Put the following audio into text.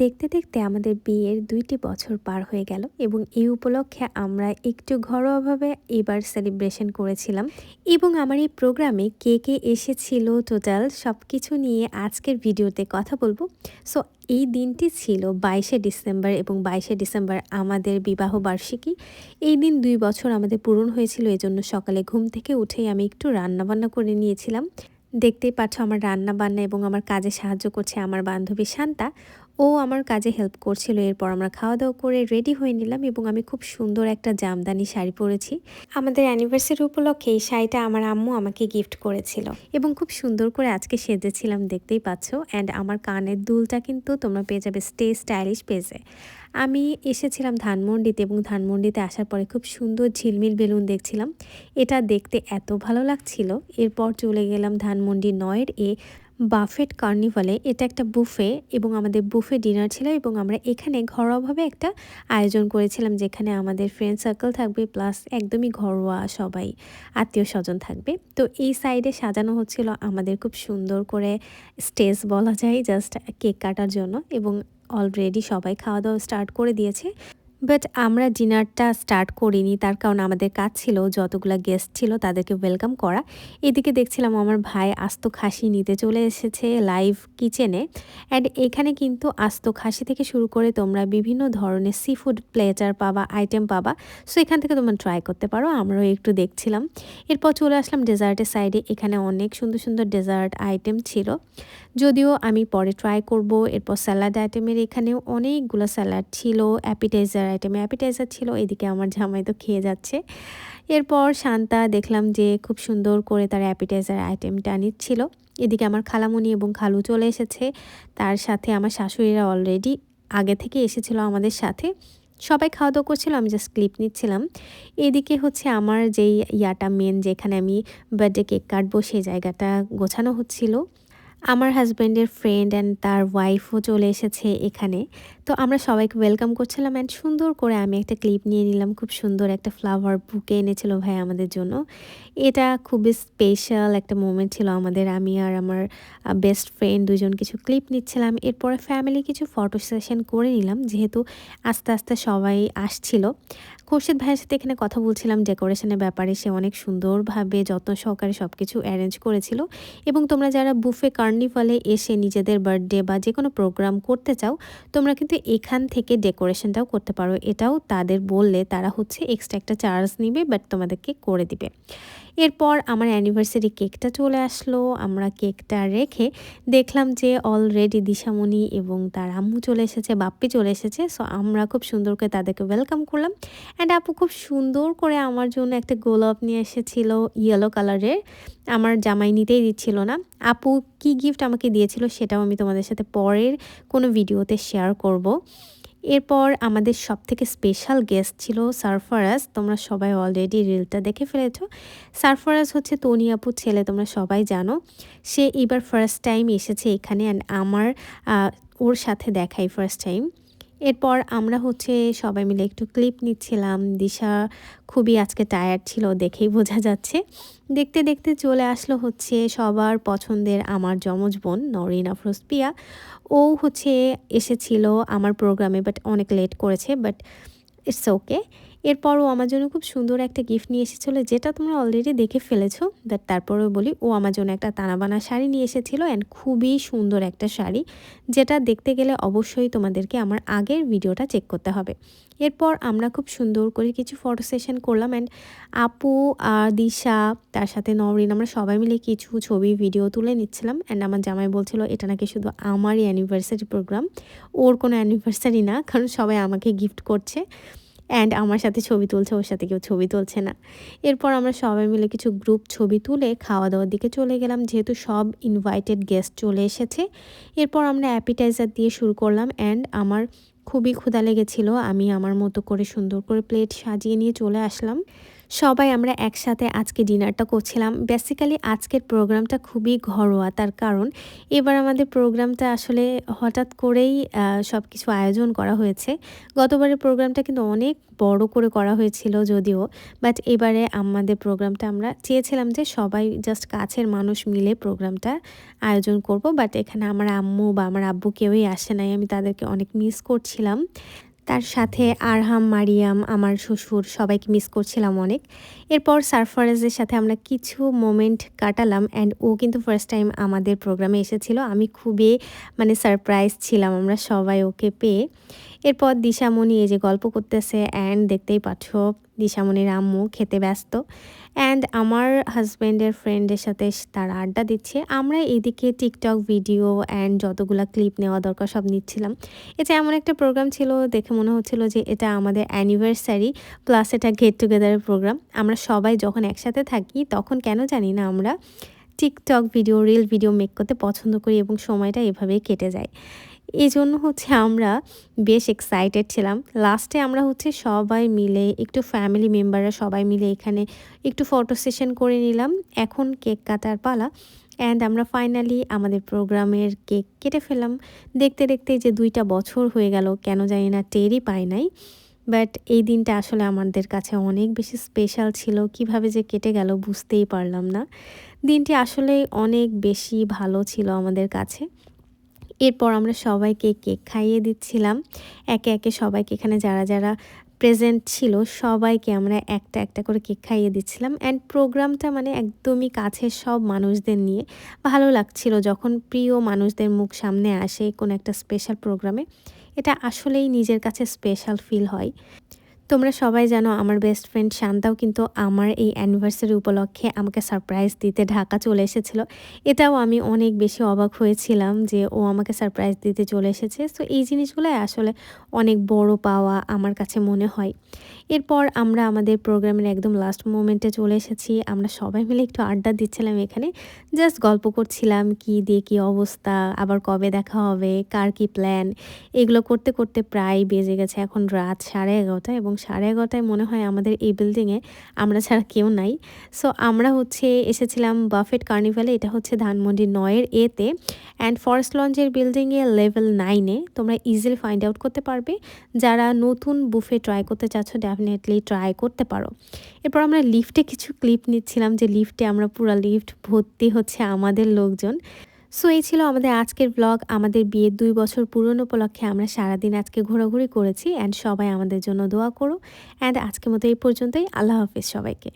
দেখতে দেখতে আমাদের বিয়ের দুইটি বছর পার হয়ে গেল এবং এই উপলক্ষে আমরা একটু ঘরোয়াভাবে এবার সেলিব্রেশন করেছিলাম এবং আমার এই প্রোগ্রামে কে কে এসেছিল টোটাল সব কিছু নিয়ে আজকের ভিডিওতে কথা বলব। সো এই দিনটি ছিল বাইশে ডিসেম্বর এবং বাইশে ডিসেম্বর আমাদের বিবাহ বার্ষিকী। এই দিন দুই বছর আমাদের পূরণ হয়েছিল, এজন্য সকালে ঘুম থেকে উঠেই আমি একটু রান্নাবান্না করে নিয়েছিলাম। দেখতেই পাচ্ছ আমার রান্না বান্না এবং আমার কাজে সাহায্য করছে আমার বান্ধবী শান্তা। ও আমার কাজে হেল্প করছিল। এরপর আমরা খাওয়া দাওয়া করে রেডি হয়ে নিলাম এবং আমি খুব সুন্দর একটা জামদানি শাড়ি পরেছি। আমাদের অ্যানিভার্সারি উপলক্ষে এই শাড়িটা আমার আম্মু আমাকে গিফট করেছিল। এবং খুব সুন্দর করে আজকে সেজেছিলাম, দেখতেই পাচ্ছ। অ্যান্ড আমার কানের দুলটা কিন্তু তোমরা পেয়ে যাবে স্টে স্টাইলিশ পেজে। আমি এসেছিলাম ধানমন্ডিতে এবং ধানমন্ডিতে আসার পরে খুব সুন্দর ঝিলমিল বেলুন দেখছিলাম। এটা দেখতে এত ভালো লাগছিল। এরপর চলে গেলাম ধানমন্ডি নয়ের এ বাফেট কার্নিভালে এটা একটা বুফে এবং আমাদের বুফে ডিনার ছিল এবং আমরা এখানে ঘরোয়াভাবে একটা আয়োজন করেছিলাম যেখানে আমাদের ফ্রেন্ড সার্কেল থাকবে প্লাস একদমই ঘরোয়া সবাই আত্মীয় স্বজন থাকবে। তো এই সাইডে সাজানো হচ্ছিল আমাদের খুব সুন্দর করে স্টেজ বলা যায় জাস্ট কেক কাটার জন্য এবং অলরেডি সবাই খাওয়া দাওয়া স্টার্ট করে দিয়েছে। বাট আমরা ডিনারটা স্টার্ট করিনি, তার কারণ আমাদের কাজ ছিল, যতগুলো গেস্ট ছিল তাদেরকে ওয়েলকাম করা। এদিকে দেখছিলাম আমার ভাই আস্ত খাসি নিতে চলে এসেছে লাইভ কিচেনে অ্যান্ড এখানে কিন্তু আস্ত খাসি থেকে শুরু করে তোমরা বিভিন্ন ধরনের সি ফুড প্লেটার পাবা আইটেম পাবা। সো এখান থেকে তোমরা ট্রাই করতে পারো, আমরাও একটু দেখছিলাম। এরপর চলে আসলাম ডেজার্টের সাইডে এখানে অনেক সুন্দর সুন্দর ডেজার্ট আইটেম ছিল। যদিও আমি পরে ট্রাই করব, এরপর স্যালাড আইটেমের এখানেও অনেকগুলো স্যালাড ছিল অ্যাপিটাইজার আইটেমে অ্যাপিটাইজার ছিল, এদিকে আমার জামাই তো খেয়ে যাচ্ছে। এরপর শান্তা দেখলাম যে খুব সুন্দর করে তার অ্যাপিটাইজার আইটেমটা নিচ্ছিল। এদিকে আমার খালামুনি এবং খালু চলে এসেছে। তার সাথে আমার শাশুড়িরা অলরেডি আগে থেকে এসেছিল আমাদের সাথে। সবাই খাওয়া দাওয়া করছিল, আমি জাস্ট ক্লিপ নিচ্ছিলাম। এদিকে হচ্ছে আমার যেই ইয়াটা মেন যেখানে আমি বার্থডে কেক কাটবো, সেই জায়গাটা গোছানো হচ্ছিল। আমার হাজব্যান্ডের ফ্রেন্ড অ্যান্ড তার ওয়াইফও চলে এসেছে এখানে। তো আমরা সবাইকে ওয়েলকাম করছিলাম অ্যান্ড সুন্দর করে আমি একটা ক্লিপ নিয়ে নিলাম। খুব সুন্দর একটা ফ্লাওয়ার বুকে এনেছিল ভাই আমাদের জন্য। এটা খুবই স্পেশাল একটা মোমেন্ট ছিল আমাদের। আমি আর আমার বেস্ট ফ্রেন্ড দুজন কিছু ক্লিপ নিচ্ছিলাম। এরপরে ফ্যামিলি কিছু ফটো সেশন করে নিলাম। যেহেতু আস্তে আস্তে সবাই আসছিল। খোরশেদ ভাইয়ের সাথে এখানে কথা বলছিলাম, ডেকোরেশনের ব্যাপারে। সে অনেক সুন্দরভাবে যত্ন সহকারে সব কিছু অ্যারেঞ্জ করেছিল। এবং তোমরা যারা বুফে কার্নিভালে এসে নিজেদের বার্থডে বা যে কোনো প্রোগ্রাম করতে চাও, তোমরা কিন্তু এখান থেকে ডেকোরেশনটাও করতে পারো। এটাও তাদের বললে তারা হচ্ছে এক্সট্রা একটা চার্জ নিবে, বাট তোমাদেরকে করে দিবে। এরপর আমার অ্যানিভার্সারি কেকটা চলে আসলো। আমরা কেকটা রেখে দেখলাম যে অলরেডি দিশামণি এবং তার আম্মু চলে এসেছে, বাপ্পি চলে এসেছে। সো আমরা খুব সুন্দর করে তাদেরকে ওয়েলকাম করলাম। অ্যান্ড আপু খুব সুন্দর করে আমার জন্য একটা গোলাপ নিয়ে এসেছিল ইয়েলো কালারের আমার জামাই নিতেই দিচ্ছিল না। আপু কি গিফট আমাকে দিয়েছিল সেটাও আমি তোমাদের সাথে পরের কোনো ভিডিওতে শেয়ার করব। এরপর আমাদের সব থেকে স্পেশাল গেস্ট ছিল সারফারাজ। তোমরা সবাই অলরেডি রিলটা দেখে ফেলেছ। সারফারাজ হচ্ছে তনিয়াপুর ছেলে, তোমরা সবাই জানো। সে এবার ফার্স্ট টাইম এসেছে এখানে অ্যান্ড আমার ওর সাথে দেখাই ফার্স্ট টাইম এরপর আমরা হচ্ছে সবাই মিলে একটু ক্লিপ নিচ্ছিলাম। দিশা খুবই আজকে টায়ার্ড ছিল দেখেই বোঝা যাচ্ছে। দেখতে দেখতে চলে আসলো হচ্ছে সবার পছন্দের আমার যমজ বোন নরিন আফরোজ পিয়া ও হচ্ছে এসেছিল আমার প্রোগ্রামে বাট অনেক লেট করেছে বাট ইটস ওকে এরপরও আমার জন্য খুব সুন্দর একটা গিফট নিয়ে এসেছিল, যেটা তোমরা অলরেডি দেখে ফেলেছো। বাট তারপরেও বলি, ও আমার জন্য একটা তানাবানা শাড়ি নিয়ে এসেছিল অ্যান্ড খুবই সুন্দর একটা শাড়ি, যেটা দেখতে গেলে অবশ্যই তোমাদেরকে আমার আগের ভিডিওটা চেক করতে হবে। এরপর আমরা খুব সুন্দর করে কিছু ফটো সেশন করলাম অ্যান্ড আপু আর দিশা, তার সাথে নরিন আমরা সবাই মিলে কিছু ছবি ভিডিও তুলে নিচ্ছিলাম অ্যান্ড আমার জামাই বলছিল, এটা নাকি শুধু আমারই অ্যানিভার্সারি প্রোগ্রাম ওর কোনো অ্যানিভার্সারি না, কারণ সবাই আমাকে গিফট করছে। অ্যান্ড আমার সাথে ছবি তুলছে, ওর সাথে কেউ ছবি তুলছে না। এরপর আমরা সবাই মিলে কিছু গ্রুপ ছবি তুলে খাওয়া দাওয়ার দিকে চলে গেলাম, যেহেতু সব ইনভাইটেড গেস্ট চলে এসেছে। এরপর আমরা অ্যাপিটাইজার দিয়ে শুরু করলাম অ্যান্ড আমার খুবই ক্ষুধা লেগেছিলো, আমি আমার মতো করে সুন্দর করে প্লেট সাজিয়ে নিয়ে চলে আসলাম। সবাই আমরা একসাথে আজকে ডিনারটা করছিলাম। বেসিক্যালি আজকের প্রোগ্রামটা খুবই ঘরোয়া, তার কারণ এবার আমাদের প্রোগ্রামটা আসলে হঠাৎ করেই সব কিছু আয়োজন করা হয়েছে। গতবারের প্রোগ্রামটা কিন্তু অনেক বড় করে করা হয়েছিল যদিও বাট এবারে আমাদের প্রোগ্রামটা আমরা চেয়েছিলাম যে সবাই জাস্ট কাছের মানুষ মিলে প্রোগ্রামটা আয়োজন করব বাট এখানে আমার আম্মু বা আমার আব্বু কেউই আসে নাই, আমি তাদেরকে অনেক মিস করছিলাম। তার সাথে আরহাম, মারিয়াম, আমার শ্বশুর সবাইকে মিস করছিলাম অনেক। এরপর সারফরাজের সাথে আমরা কিছু মোমেন্ট কাটালাম অ্যান্ড ও কিন্তু ফার্স্ট টাইম আমাদের প্রোগ্রামে এসেছিল। আমি খুবই মানে সারপ্রাইজ ছিলাম আমরা সবাই ওকে পেয়ে। এরপর দিশামণি এই যে গল্প করতেছে অ্যান্ড দেখতেই পাচ্ছ দিশামণির আম্মু খেতে ব্যস্ত। অ্যান্ড আমার হাজব্যান্ডের ফ্রেন্ডের সাথে তারা আড্ডা দিচ্ছে। আমরা এদিকে টিকটক ভিডিও অ্যান্ড যতগুলো ক্লিপ নেওয়া দরকার সব নিচ্ছিলাম। এটা এমন একটা প্রোগ্রাম ছিল, দেখে মনে হচ্ছিল যে এটা আমাদের অ্যানিভার্সারি প্লাস এটা গেট টুগেদারের প্রোগ্রাম আমরা সবাই যখন একসাথে থাকি, তখন কেন জানি না আমরা TikTok video, reel video make করতে পছন্দ করি এবং সময়টা এভাবেই কেটে যায়। এই জন্য হচ্ছে আমরা বেশ এক্সাইটেড ছিলাম। লাস্টে আমরা হচ্ছে সবাই মিলে, একটু ফ্যামিলি মেম্বাররা সবাই মিলে এখানে একটু ফটো সেশন করে নিলাম। এখন কেক কাটার পালা অ্যান্ড আমরা ফাইনালি আমাদের প্রোগ্রামের কেক কেটে ফেলাম দেখতে দেখতে যে দুইটা বছর হয়ে গেল, কেন জানি না টেরই পাই নাই। বাট এই দিনটা আসলে আমাদের কাছে অনেক বেশি স্পেশাল ছিল। কীভাবে যে কেটে গেল বুঝতেই পারলাম না। দিনটি আসলে অনেক বেশি ভালো ছিল আমাদের কাছে। এরপর আমরা সবাইকে কেক খাইয়ে দিচ্ছিলাম। একে একে সবাইকে এখানে যারা যারা প্রেজেন্ট ছিল সবাইকে আমরা একটা একটা করে কেক খাইয়ে দিচ্ছিলাম। অ্যান্ড প্রোগ্রামটা মানে একদমই কাছের সব মানুষদের নিয়ে ভালো লাগছিল। যখন প্রিয় মানুষদের মুখ সামনে আসে কোনো একটা স্পেশাল প্রোগ্রামে এটা আসলেই নিজের কাছে স্পেশাল ফিল হয়। তোমরা সবাই জানো আমার বেস্ট ফ্রেন্ড শান্তাও কিন্তু আমার এই অ্যানিভার্সারি উপলক্ষে আমাকে সারপ্রাইজ দিতে ঢাকা চলে এসেছিল। এটাও আমি অনেক বেশি অবাক হয়েছিলাম যে ও আমাকে সারপ্রাইজ দিতে চলে এসেছে। সো এই জিনিসগুলোই আসলে অনেক বড় পাওয়া আমার কাছে মনে হয়। এরপর আমরা আমাদের প্রোগ্রামের একদম লাস্ট মোমেন্টে চলে এসেছি। আমরা সবাই মিলে একটু আড্ডা দিচ্ছিলাম এখানে। জাস্ট গল্প করছিলাম কি দিয়ে কি অবস্থা, আবার কবে দেখা হবে, কার কি প্ল্যান এগুলো করতে করতে প্রায় বেজে গেছে এখন রাত সাড়ে এগারোটা এবং সাড়ে এগারোটায় মনে হয় আমাদের এই বিল্ডিংয়ে আমরা ছাড়া কেউ নাই। সো আমরা হচ্ছে এসেছিলাম বাফেট কার্নিভালে এটা হচ্ছে ধানমন্ডি নয়ের এতে। অ্যান্ড ফরেস্ট লঞ্চের বিল্ডিংয়ে লেভেল নাইনে তোমরা ইজিলি ফাইন্ড আউট করতে পারবে। যারা নতুন বুফে ট্রাই করতে চাচ্ছ ডেফিনেটলি ট্রাই করতে পারো। এরপর আমরা লিফটে কিছু ক্লিপ নিচ্ছিলাম, যে লিফটে আমরা পুরো লিফট ভর্তি হচ্ছে আমাদের লোকজন। সো এই ছিল আমাদের আজকের ব্লগ আমাদের বিয়ের দুই বছর পূরণ উপলক্ষে আমরা সারাদিন আজকে ঘোরাঘুরি করেছি। অ্যান্ড সবাই আমাদের জন্য দোয়া করো। অ্যান্ড আজকের মতো এই পর্যন্তই। আল্লাহ হাফিজ সবাইকে।